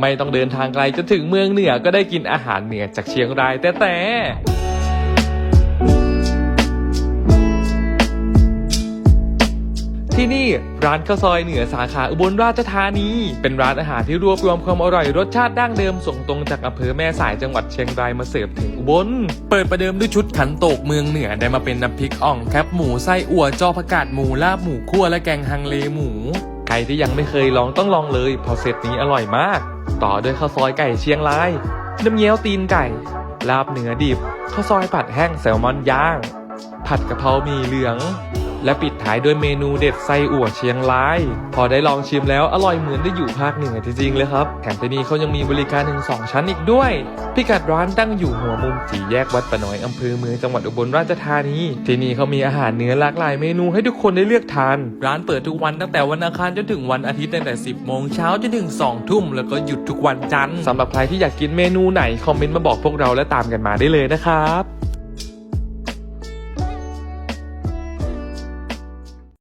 ไม่ต้องเดินทางไกลจนถึงเมืองเหนือก็ได้กินอาหารเหนือจากเชียงรายแต่แต่ที่นี่ร้านข้าวซอยเหนือสาขาอุบลราชธานี เป็นร้านอาหารที่รวบรวมความอร่อยรสชาติดั้งเดิมส่งตรงจากอำเภอแม่สายจังหวัดเชียงรายมาเสิร์ฟถึงอุบล เปิดประเดิมด้วยชุดขันโตกเมืองเหนือได้มาเป็นน้ำพริกอ่องแคบหมูไส้อั่วจอผักกาดหมูลาบหมูคั่วและแกงฮังเลหมู รที่ยังไม่เคยลองต้องลองเลยเพราะเซตนี้อร่อยมาก ต่อด้วยข้าวซอยไก่เชียงราย น้ำเงี้ยวตีนไก่ ลาบเนื้อดิบข้าวซอยผัดแห้งแซลมอนย่าง ผัดกะเพราหมี่เหลือง และปิดท้ายด้วยเมนูเด็ดไส้อั่วเชียงราย พอได้ลองชิมแล้วอร่อยเหมือนได้อยู่ภาคเหนือจริงๆเลยครับ แถมที่นี่เขายังมีบริการถึงสองชั้นอีกด้วย พิกัดร้านตั้งอยู่หัวมุมสีแยกวัดปะน้อยอำเภอเมืองจังหวัดอุบลราชธานี ที่นี่เขามีอาหารเนื้อหลากหลายเมนูให้ทุกคนได้เลือกทาน ร้านเปิดทุกวันตั้งแต่วันอังคารจนถึงวันอาทิตย์ตั้งแต่ 10 โมงเช้าจนถึง 2 ทุ่มแล้วก็หยุดทุกวันจันทร์สำหรับใครที่อยากกินเมนูไหนคอมเมนต์มาบอกพวกเราและตามกันมาได้เลยนะครับ